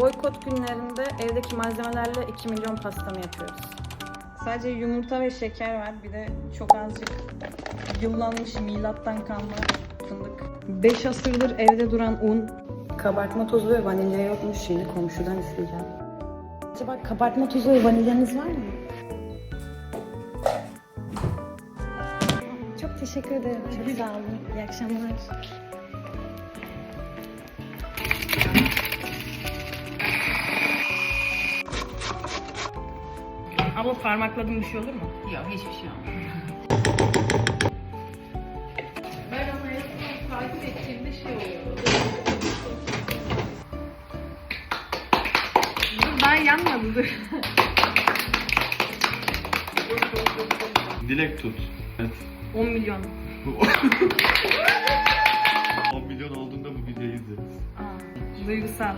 boykot günlerinde evdeki malzemelerle 2 milyon pastamı yapıyoruz. Sadece yumurta ve şeker var. Bir de çok azıcık yıllanmış milattan kalma fındık. 5 asırdır evde duran un. Kabartma tozu ve vanilya yokmuş. Şimdi komşudan isteyeceğim. Acaba kabartma tozu ve vanilyanız var mı? Çok teşekkür ederim. Çok sağ olun. İyi akşamlar. Abla parmakladığım bir şey olur mu? Yok hiçbir şey olmaz. Ben onu son takip ettiğimde şey oluyor. Dur daha yanmadı dur. Dilek tut. Evet. 10 milyon. 10 milyon olduğunda bu videoyu izleriz. Aa, duygusal.